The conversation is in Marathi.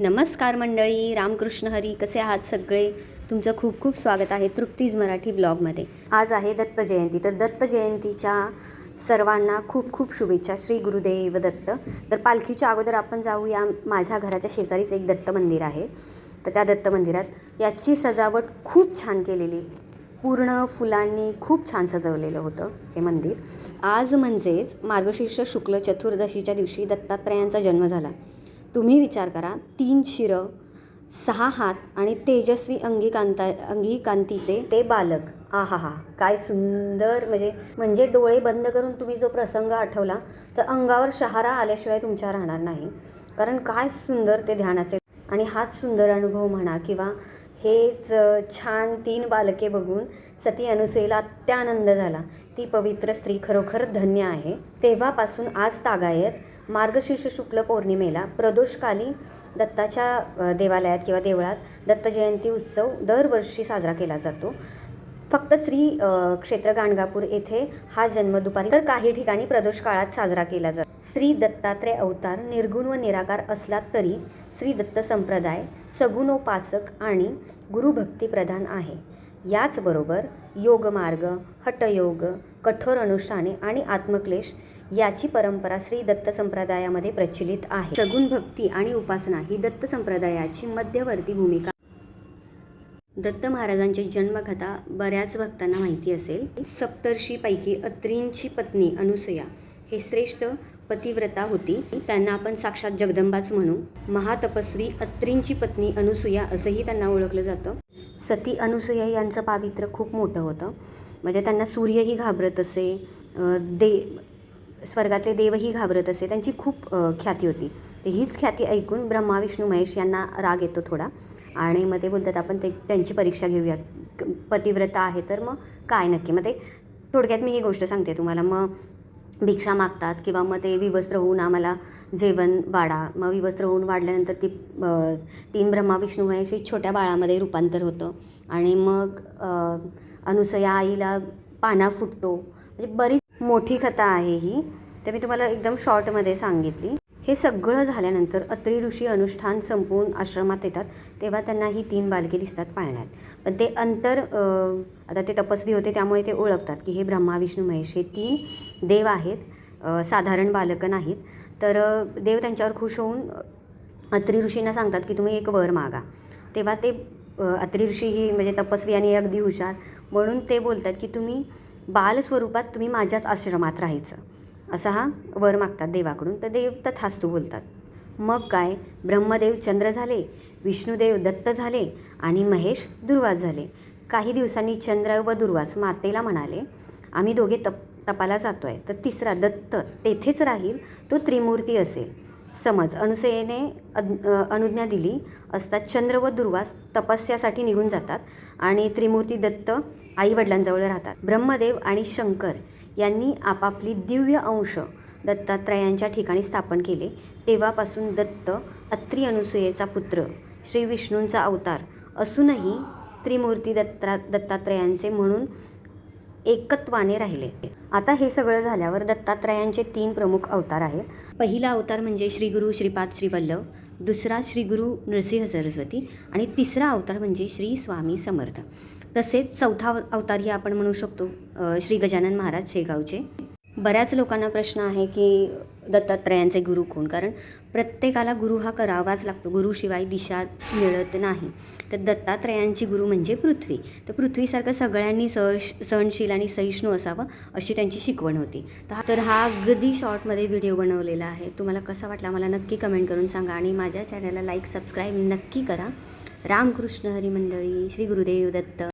नमस्कार मंडळी रामकृष्ण हरी कसे आहात सगळे? तुमचं खूप खूप स्वागत आहे तृप्तीज मराठी ब्लॉगमध्ये. आज आहे दत्त जयंती. तर दत्त जयंतीच्या सर्वांना खूप खूप शुभेच्छा. श्री गुरुदेव दत्त. तर पालखीच्या अगोदर आपण जाऊया. माझ्या घराच्या शेजारीच एक दत्त मंदिर आहे. तर त्या दत्त मंदिरात याची सजावट खूप छान केलेली. पूर्ण फुलांनी खूप छान सजवलेलं होतं हे मंदिर. आज म्हणजेच मार्गशीर्ष शुक्ल चतुर्दशीच्या दिवशी दत्तात्रयांचा जन्म झाला. तुम्ही विचार करा तीन शिरं सहा हात आणि तेजस्वी अंगिकांता अंगिकांतीचे ते बालक. आहा हा काय सुंदर म्हणजे म्हणजे डोळे बंद करून तुम्ही जो प्रसंग आठवला तर अंगावर शहारा आल्याशिवाय तुमच्या राहणार नाही. कारण काय सुंदर ते ध्यान असेल. आणि हाच सुंदर अनुभव म्हणा किंवा हेच छान तीन बालके बघून सती अनुसुईला अत्यानंद झाला. ती पवित्र स्त्री खरोखर धन्य आहे. तेव्हापासून आज तागायत मार्गशीर्ष शुक्ल पौर्णिमेला प्रदोषकाली दत्ताच्या देवालयात किंवा देवळात दत्तजयंती उत्सव दरवर्षी साजरा केला जातो. फक्त श्री क्षेत्र गाणगापूर येथे हा जन्म दुपारी तर काही ठिकाणी प्रदोष काळात साजरा केला जातो. श्री दत्तात्रय अवतार निर्गुण व निराकार असला तरी श्री दत्त संप्रदाय सगुणोपासक आणि गुरुभक्तीप्रधान आहे. याचबरोबर योगमार्ग हटयोग कठोर अनुष्ठाने आणि आत्मक्लेश याची परंपरा श्री दत्त संप्रदायामध्ये प्रचलित आहे. सगुण भक्ती आणि उपासना ही दत्त संप्रदायाची मध्यवर्ती भूमिका दत्त महाराजांची जन्मकथा बऱ्याच भक्तांना माहिती असेल. सप्तर्षीपैकी अत्रींची पत्नी अनुसया हे श्रेष्ठ पतिव्रता होती. त्यांना आपण साक्षात जगदंबाच म्हणू. महातपस्वी अत्रींची पत्नी अनुसुया असंही त्यांना ओळखलं जातं. सती अनुसुया यांचं पावित्र्य खूप मोठं होतं. म्हणजे त्यांना सूर्यही घाबरत असे दे स्वर्गातले देवही घाबरत असे त्यांची खूप ख्याती होती. तर हीच ख्याती ऐकून ब्रह्मा विष्णू महेश यांना राग येतो थोडा. आणि मग ते बोलतात आपण ते त्यांची परीक्षा घेऊया पतिव्रता आहे तर मग काय नक्की? मग ते थोडक्यात मी ही गोष्ट सांगते तुम्हाला. मग भिक्षा मागतात किंवा मग ते विवस्त्र होऊन आम्हाला जेवण वाढा. मग विवस्त्र होऊन वाढल्यानंतर ती तीन ब्रह्मा विष्णू महेश छोट्या बाळामध्ये रूपांतर होतं. आणि मग अनुसया आईला पाना फुटतो. म्हणजे बरीच मोठी कथा आहे ही. तर मी तुम्हाला एकदम शॉर्टमध्ये सांगितली. हे सगळं झाल्यानंतर अत्री ऋषी अनुष्ठान संपवून आश्रमात येतात तेव्हा त्यांना ही तीन बालके दिसतात पाळण्यात. पण ते अंतर आता ते तपस्वी होते त्यामुळे ते ओळखतात की हे ब्रह्मा विष्णू महेश हे तीन देव आहेत साधारण बालकं नाहीत. तर देव त्यांच्यावर खुश होऊन अत्री ऋषींना सांगतात की तुम्ही एक वर मागा. तेव्हा ते अत्री ऋषी ही म्हणजे तपस्वी आणि अगदी हुशार म्हणून ते बोलतात की तुम्ही बालस्वरूपात तुम्ही माझ्याच आश्रमात राहायचं. असा हा वर मागतात देवाकडून. तर देव तथास्तू बोलतात. मग काय? ब्रह्मदेव चंद्र झाले विष्णुदेव दत्त झाले आणि महेश दुर्वास झाले. काही दिवसांनी चंद्र व दुर्वास मातेला म्हणाले आम्ही दोघे तप तपाला जातो आहे तर तिसरा दत्त तेथेच राहील तो त्रिमूर्ती असेल. समज अनुसयेने अनुज्ञा दिली असता चंद्र व दुर्वास तपस्यासाठी निघून जातात आणि त्रिमूर्ती दत्त आईवडिलांजवळ राहतात. ब्रह्मदेव आणि शंकर यांनी आपापली दिव्य अंश दत्तात्रयांच्या ठिकाणी स्थापन केले. तेव्हापासून दत्त अत्री अनुसूयेचा पुत्र श्री विष्णूंचा अवतार. असूनही त्रिमूर्ती दत्ता दत्तात्रयांचे म्हणून एकत्वाने राहिले. आता हे सगळं झाल्यावर दत्तात्रयांचे तीन प्रमुख अवतार आहेत. पहिला अवतार म्हणजे श्री गुरु श्रीपाद श्रीवल्लभ दुसरा श्री गुरु नृसिंह सरस्वती आणि तिसरा अवतार म्हणजे श्री स्वामी समर्थ. तसेच चौथा अवतार अवतारही आपण म्हणू शकतो श्री गजानन महाराज शेगावचे. बऱ्याच लोकांना प्रश्न आहे की दत्तात्रयांचे गुरु कोण? कारण प्रत्येकाला गुरु हा करावाच लागतो. गुरुशिवाय दिशा मिळत नाही. तर दत्तात्रयांची गुरु म्हणजे पृथ्वी. तर पृथ्वीसारखं सगळ्यांनी सहश सहनशील आणि सहिष्णू असावं अशी त्यांची शिकवण होती. तर हा- तर हा अगदी शॉर्टमध्ये व्हिडिओ बनवलेला आहे. तुम्हाला कसा वाटला मला नक्की कमेंट करून सांगा आणि माझ्या चॅनलला लाईक सबस्क्राईब नक्की करा. रामकृष्ण हरी मंडळी श्री गुरुदेव दत्त.